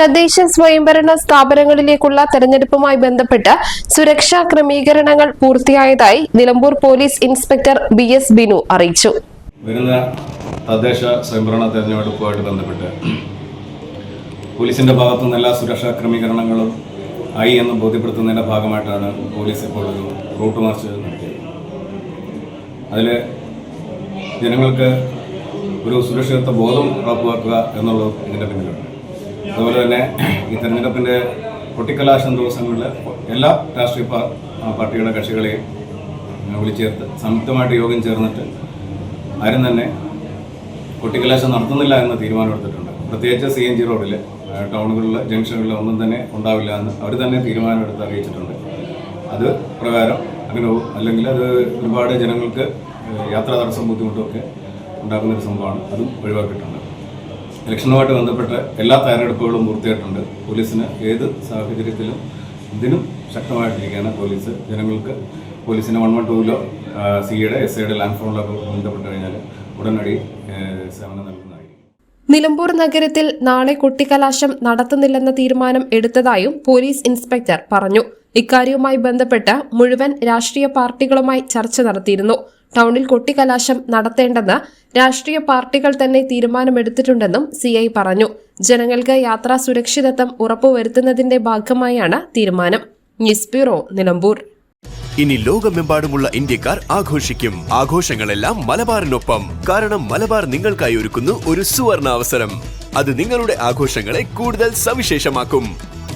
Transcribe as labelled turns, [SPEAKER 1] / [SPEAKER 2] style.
[SPEAKER 1] തദ്ദേശ സ്വയംഭരണ സ്ഥാപനങ്ങളിലേക്കുള്ള തെരഞ്ഞെടുപ്പുമായി ബന്ധപ്പെട്ട് സുരക്ഷാ ക്രമീകരണങ്ങൾ പൂർത്തിയായതായി നിലമ്പൂർ പോലീസ് ഇൻസ്പെക്ടർ ബി എസ് ബിനു അറിയിച്ചു
[SPEAKER 2] വരുന്ന തദ്ദേശ സ്വയംഭരണ തെരഞ്ഞെടുപ്പുമായിട്ട് ബന്ധപ്പെട്ട് പോലീസിന്റെ ഭാഗത്തു നിന്ന് എല്ലാ സുരക്ഷാ ക്രമീകരണങ്ങളും ആയി എന്ന് ബോധ്യപ്പെടുത്തുന്നതിന്റെ ഭാഗമായിട്ടാണ് പോലീസ് ഇപ്പോൾ ഒരു റൂട്ട് മാർച്ച് നടത്തിയത് അതിൽ ജനങ്ങൾക്ക് ഒരു സുരക്ഷിതത്വ ബോധം ഉറപ്പുവെക്കുക എന്നുള്ളത് ഇതിൻ്റെ പിന്നിലുണ്ട് അതുപോലെ തന്നെ ഈ തെരഞ്ഞെടുപ്പിൻ്റെ കൊട്ടിക്കലാശം ദിവസങ്ങളിൽ എല്ലാ രാഷ്ട്രീയ പാർട്ടിയുടെ കക്ഷികളെയും വിളിച്ചേർത്ത് സംയുക്തമായിട്ട് യോഗം ചേർന്നിട്ട് ആരും തന്നെ കൊട്ടിക്കലാശം നടത്തുന്നില്ല എന്ന് തീരുമാനമെടുത്തിട്ടുണ്ട് പ്രത്യേകിച്ച് സി എൻ ജി റോഡിൽ ടൗണുകളിലെ ജംഗ്ഷനുകളിൽ ഒന്നും തന്നെ ഉണ്ടാവില്ല എന്ന് അവർ തന്നെ തീരുമാനമെടുത്ത് അറിയിച്ചിട്ടുണ്ട് അത് പ്രകാരം അങ്ങനെ അല്ലെങ്കിൽ അത് ഒരുപാട് ജനങ്ങൾക്ക് യാത്രാ തടസ്സം ബുദ്ധിമുട്ടുമൊക്കെ ഉണ്ടാക്കുന്ന ഒരു സംഭവമാണ് അതും ഒഴിവാക്കിയിട്ടുണ്ട് ഇലക്ഷനുമായിട്ട് ബന്ധപ്പെട്ട എല്ലാ തയ്യാറെടുപ്പുകളും പൂർത്തിയായിട്ടുണ്ട് പോലീസിന് ഏത് സാഹചര്യത്തിലും ഇതിനും ശക്തമായിട്ടിരിക്കുകയാണ് പോലീസ് ജനങ്ങൾക്ക് പോലീസിന് വൺ വൺ ടൂവിലോ സിയുടെ എസ് ഐയുടെ ലാൻഡ് ഫോണിലോ ബന്ധപ്പെട്ട് കഴിഞ്ഞാൽ ഉടനടി സേവനം നൽകുന്നതായിരിക്കും
[SPEAKER 1] നിലമ്പൂർ നഗരത്തിൽ നാളെ കൊട്ടിക്കലാശം നടത്തുന്നില്ലെന്ന തീരുമാനം എടുത്തതായും പോലീസ് ഇൻസ്പെക്ടർ പറഞ്ഞു ഇക്കാര്യവുമായി ബന്ധപ്പെട്ട് മുഴുവൻ രാഷ്ട്രീയ പാർട്ടികളുമായി ചർച്ച നടത്തിയിരുന്നു ടൗണിൽ കൊട്ടിക്കലാശം നടത്തേണ്ടെന്ന് രാഷ്ട്രീയ പാർട്ടികൾ തന്നെ തീരുമാനമെടുത്തിട്ടുണ്ടെന്നും സി ഐ പറഞ്ഞു ജനങ്ങൾക്ക് യാത്രാ സുരക്ഷിതത്വം ഉറപ്പുവരുത്തുന്നതിന്റെ ഭാഗമായാണ് തീരുമാനം ന്യൂസ് ബ്യൂറോ നിലമ്പൂർ
[SPEAKER 3] ഇനി ലോകമെമ്പാടുമുള്ള ഇന്ത്യക്കാർ ആഘോഷിക്കും ആഘോഷങ്ങളെല്ലാം മലബാറിനൊപ്പം കാരണം മലബാർ നിങ്ങൾക്കായി ഒരുക്കുന്നു ഒരു സുവർണ അവസരം അത് നിങ്ങളുടെ ആഘോഷങ്ങളെ കൂടുതൽ സവിശേഷമാക്കും